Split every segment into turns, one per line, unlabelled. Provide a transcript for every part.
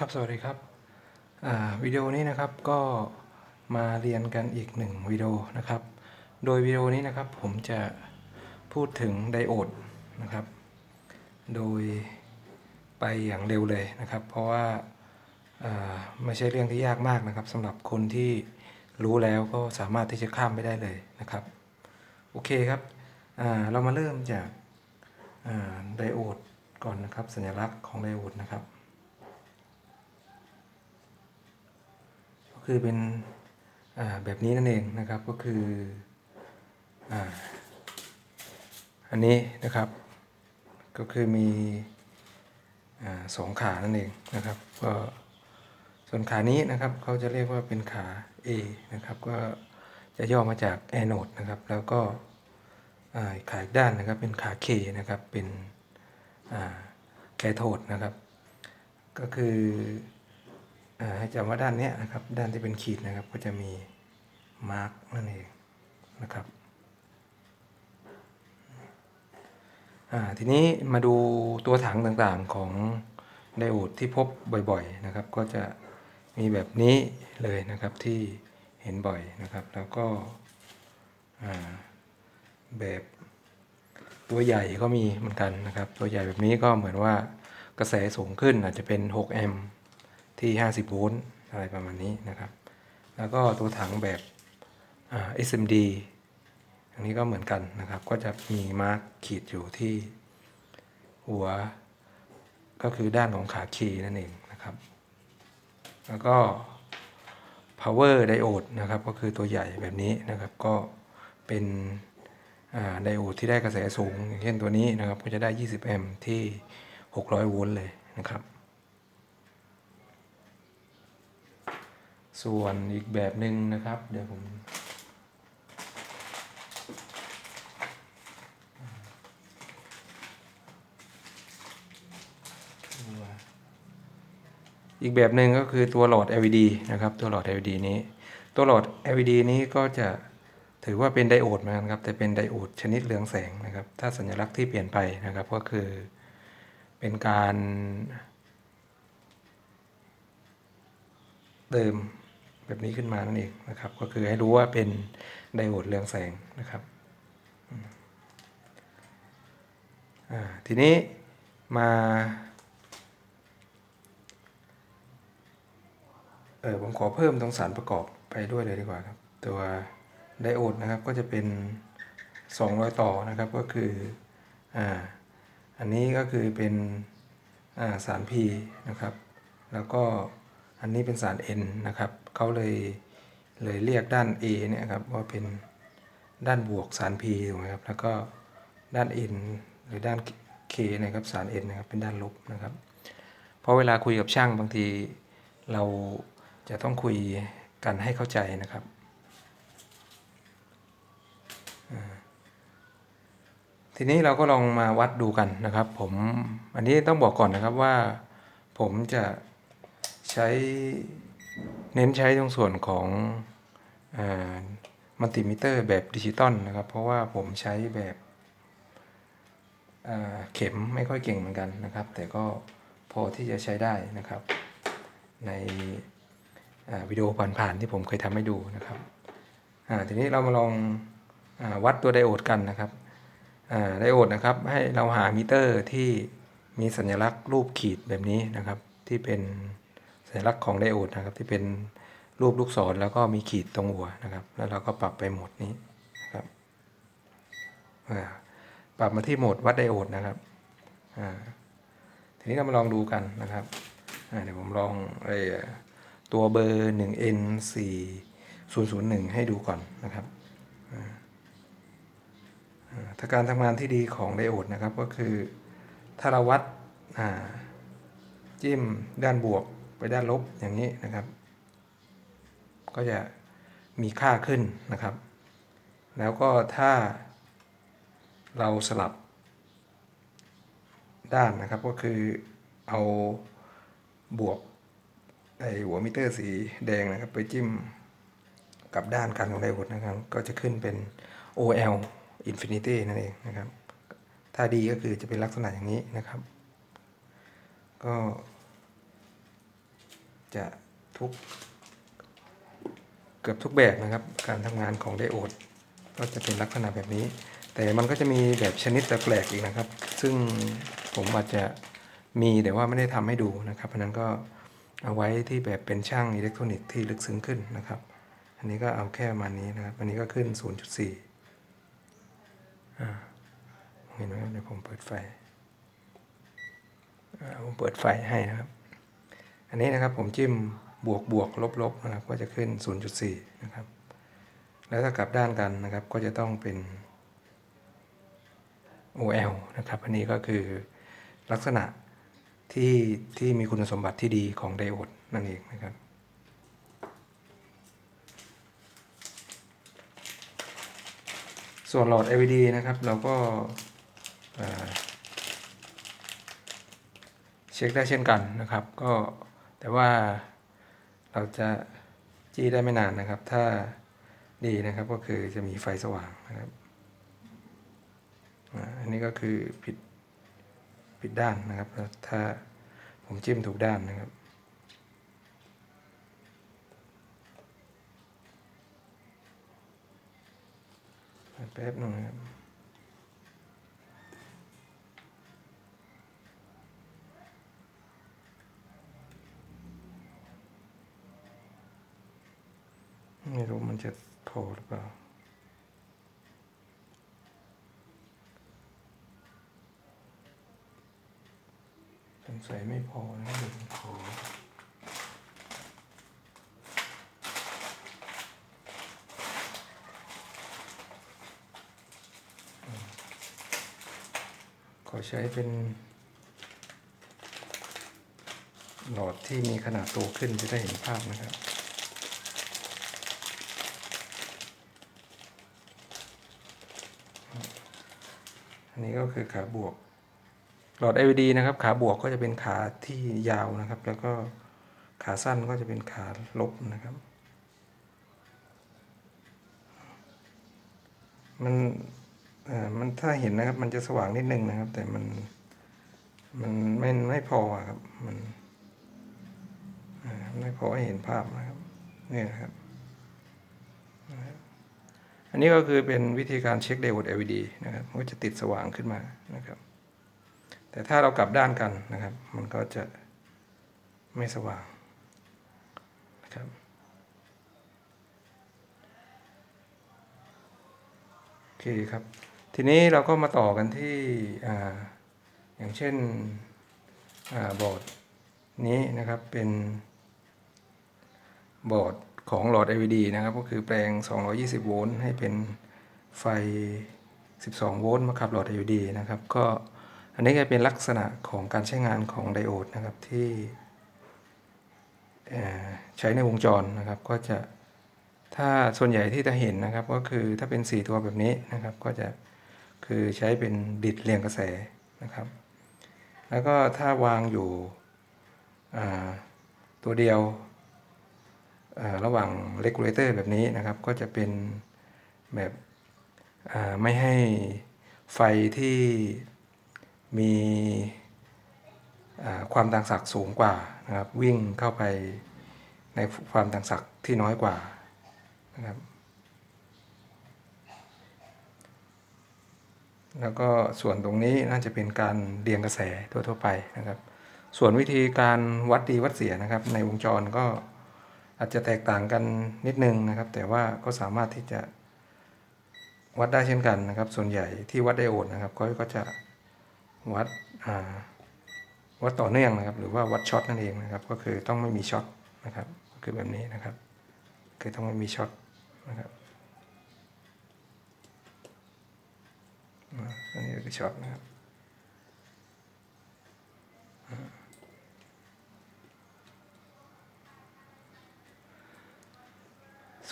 ครับ สวัสดีครับวิดีโอนี้นะครับก็มาเรียนกันอีกหนึ่งวิดีโอนะครับ โดยวิดีโอนี้นะครับผมจะพูดถึงไดโอดนะครับ โดยไปอย่างเร็วเลยนะครับ เพราะว่าาไม่ใช่เรื่องที่ยากมากนะครับสำหรับคนที่รู้แล้วก็สามารถที่จะข้ามไปได้เลยนะครับ โอเคครับเรามาเริ่มจากาไดโอดก่อนนะครับ สัญลักษณ์ของไดโอดนะครับ คือเป็นแบบนี้นั่นเองนะครับก็คือออันนี้นะครับ ก็คือมีอสองขานั่นเองนะครับก็ส่วนขานี้นะครับเขาจะเรียกว่าเป็นขา A นะครับก็จะย่อมาจาก anode นะครับแล้วก็ขาอีกด้านนะครับเป็นขา K นะครับเป็นแคโทดนะครับ ก็คือ ให้จำว่าด้านนี้นะครับ ด้านที่เป็นขีดนะครับก็จะมีมาร์กนั่นเองนะครับทีนี้มาดูตัวถังต่างๆของไดโอดที่พบบ่อยๆนะครับ ก็จะมีแบบนี้เลยนะครับที่เห็นบ่อยนะครับ แล้วก็แบบตัวใหญ่ก็มีเหมือนกันนะครับ ตัวใหญ่แบบนี้ก็เหมือนว่ากระแสสูงขึ้นอาจจะเป็น 6 แอมป์ ที่ 50 โวลต์อะไรประมาณนี้นะครับ แล้วก็ตัวถังแบบ SMD อันนี้ก็เหมือนกันนะครับ ก็จะมีมาร์กขีดอยู่ที่หัว ก็คือด้านของขาคีนั่นเองนะครับ แล้วก็ power diode นะครับ ก็คือตัวใหญ่แบบนี้นะครับ ก็เป็นไดโอดที่ได้กระแสสูง อย่างเช่นตัวนี้นะครับ ก็จะได้ 20 แอมป์ที่ 600 โวลต์เลยนะครับ ส่วนอีกแบบหนึ่งนะครับ เดี๋ยวผมอีกแบบหนึ่งก็คือตัวหลอด LED นะครับ ตัวหลอด LED นี้ ตัวหลอด LED นี้ก็จะถือว่าเป็นไดโอดเหมือนกันครับ แต่เป็นไดโอดชนิดเรืองแสงนะครับ ถ้าสัญลักษณ์ที่เปลี่ยนไปนะครับก็คือเป็นการเติม แบบนี้ขึ้นมานั่นเองนะครับ ก็คือให้รู้ว่าเป็นไดโอดเรืองแสงนะครับทีนี้มาเออผมขอเพิ่มตรงสารประกอบไปด้วยเลยดีกว่าครับ ตัวไดโอดนะครับก็จะเป็น 200 ต่อนะครับก็คืออ่าอันนี้ก็คือเป็นอ่าสาร P นะครับ แล้วก็ อันนี้เป็นสาร N นะครับเขาเลยเลยเรียกด้าน A เนี่ยครับว่าเป็นด้านบวกสาร P ถูกไหมครับแล้วก็ด้าน N หรือด้าน K นะครับสาร N นะครับเป็นด้านลบนะครับเพราะเวลาคุยกับช่างบางทีเราจะต้องคุยกันให้เข้าใจนะครับทีนี้เราก็ลองมาวัดดูกันนะครับ ผมอันนี้ต้องบอกก่อนนะครับว่าผมจะ ใช้เน้นใช้ตรงส่วนของมัลติมิเตอร์แบบดิจิตอลนะครับ เพราะว่าผมใช้แบบเข็มไม่ค่อยเก่งเหมือนกันนะครับ แต่ก็พอที่จะใช้ได้นะครับ ในวิดีโอผ่านๆที่ผมเคยทำให้ดูนะครับทีนี้เรามาลองอวัดตัวไดโอดกันนะครับไดโอดนะครับให้เราหามิเตอร์ที่มีสัญลักษณ์รูปขีดแบบนี้นะครับที่เป็น สัญลักษณ์ของไดโอดนะครับ ที่เป็นรูปลูกศรแล้วก็มีขีดตรงหัวนะครับ แล้วเราก็ปรับไปโหมดนี้นะครับอ่าปรับมาที่โหมดวัดไดโอดนะครับอ่าทีนี้เรามาลองดูกันนะครับอ่าเดี๋ยวผมลองไอ้ตัวเบอร์ 1N 4 0 0 1 ให้ดูก่อนนะครับอ่าอ่าถ้าการทำงานที่ดีของไดโอดนะครับก็คือถ้าเราวัดอ่าจิ้มด้านบวก ด้านลบอย่างนี้นะครับ ก็จะมีค่าขึ้นนะครับ แล้วก็ถ้าเราสลับด้านนะครับก็คือเอาบวกไอหัวมิเตอร์สีแดงนะครับ ไปจิ้มกับด้านกันของไดโอดนะครับ ก็จะขึ้นเป็น OL Infinity นั่นเองนะครับ ถ้าดีก็คือจะเป็นลักษณะอย่างนี้นะครับ ก็ จะทุกเกือบทุกแบบนะครับ การทำงานของไดโอด ก็จะเป็นลักษณะแบบนี้ แต่มันก็จะมีแบบชนิดแปลกๆอีกนะครับ ซึ่งผมอาจจะมีแต่ว่าไม่ได้ทำให้ดูนะครับเพราะนั้นก็เอาไว้ที่แบบเป็นช่างอิเล็กทรอนิกส์ที่ลึกซึ้งขึ้นนะครับ อันนี้ก็เอาแค่ประมาณนี้นะครับ อันนี้ก็ขึ้น 0.4อ่าเห็นไหมครับเดี๋ยวผมเปิดไฟผมเปิดไฟให้นะครับ อันนี้นะครับผมจิ้มบวกบวกลบลบนะครับก็จะขึ้น 0.4 นะครับ แล้วถ้ากลับด้านกันนะครับก็จะต้องเป็น OL นะครับ อันนี้ก็คือลักษณะที่ที่มีคุณสมบัติที่ดีของไดโอดนั่นเองนะครับส่วนหลอด LED นะครับ เราก็เอ่อเช็คได้เช่นกันนะครับ ก็ แต่ว่าเราจะจี้ได้ไม่นานนะครับ ถ้าดีนะครับก็คือจะมีไฟสว่างนะครับ อันนี้ก็คือผิดผิดด้านนะครับ ถ้าผมจิ้มถูกด้านนะครับแป๊บหนึงนะครับ ไม่รู้มัน จะพอหรือเปล่า สงสัยไม่พอนะเดี๋ยวผมขอขอใช้เป็น หลอดที่มีขนาดโตขึ้นจะได้เห็นภาพนะครับ อันนี้ก็คือขาบวก หลอด LED นะครับ ขาบวกก็จะเป็นขาที่ยาวนะครับ แล้วก็ขาสั้นก็จะเป็นขาลบนะครับ มันเอ่อมันถ้าเห็นนะครับ มันจะสว่างนิดนึงนะครับ แต่มันมันไม่ไม่พอครับ มันไม่พอให้เห็นภาพนะครับนี่นะครับ อันนี้ก็คือเป็นวิธีการเช็คไดโอด LED นะครับมันก็จะติดสว่างขึ้นมานะครับ แต่ถ้าเรากลับด้านกันนะครับ มันก็จะไม่สว่างนะครับโอเคครับ ทีนี้เราก็มาต่อกันที่อ่าอย่างเช่นอาบอร์ดนี้นะครับเป็นบอร์ด ของหลอด LED นะครับ ก็คือแปลง 220 โวลต์ให้เป็นไฟ 12 โวลต์มาขับหลอด LED นะครับ ก็อันนี้ก็เป็นลักษณะของการใช้งานของไดโอดนะครับที่ใช้ในวงจรนะครับ ก็จะถ้าส่วนใหญ่ที่จะเห็นนะครับ ก็คือถ้าเป็น 4 ตัวแบบนี้นะครับ ก็จะคือใช้เป็นดิดเรียงกระแสนะครับ แล้วก็ถ้าวางอยู่ตัวเดียว ระหว่างเลกูเลเตอร์แบบนี้นะครับ ก็จะเป็นแบบไม่ให้ไฟที่มีความต่างศักย์สูงกว่านะครับ วิ่งเข้าไปในความต่างศักย์ที่น้อยกว่านะครับ แล้วก็ส่วนตรงนี้น่าจะเป็นการเรียงกระแสทั่วๆไปนะครับ ส่วนวิธีการวัดดีวัดเสียนะครับ ในวงจรก็ อาจจะแตกต่างกันนิดนึงนะครับ แต่ว่าก็สามารถที่จะวัดได้เช่นกันนะครับ ส่วนใหญ่ที่วัดไดโอดนะครับก็ก็จะวัดวัดต่อเนื่องนะครับ หรือว่าวัดช็อตนั่นเองนะครับ ก็คือต้องไม่มีช็อตนะครับก็คือแบบนี้นะครับ คือต้องไม่มีช็อตนะครับอันนี้คือช็อตนะครับ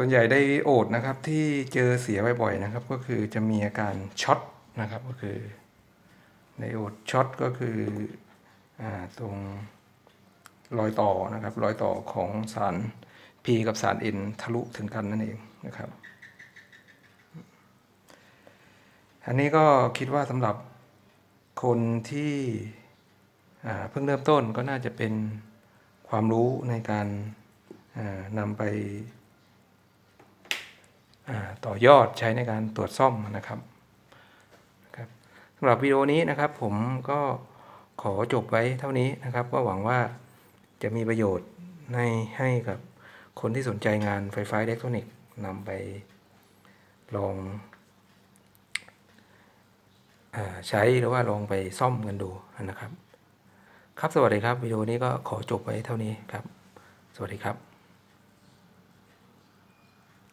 ส่วนใหญ่ไดโอดนะครับที่เจอเสียบ่อยๆนะครับ ก็คือจะมีอาการช็อตนะครับก็คือไดโอดช็อตก็คืออตรงรอยต่อนะครับรอยต่อของสาร P กับสาร N ทะลุถึงกันนั่นเองนะครับ อันนี้ก็คิดว่าสำหรับคนที่เพิ่งเริ่มต้นก็น่าจะเป็นความรู้ในการนำไป ต่อยอดใช้ในการตรวจซ่อมนะครับครับสำหรับวิดีโอนี้นะครับ ผมก็ขอจบไว้เท่านี้นะครับ ก็หวังว่าจะมีประโยชน์ในให้กับคนที่สนใจงานไฟฟ้าอิเล็กทรอนิกส์นำไปลองอใช้หรือว่าลองไปซ่อมกันดูนะครับ ครับสวัสดีครับวิดีโอนี้ก็ขอจบไว้เท่านี้ครับ สวัสดีครับ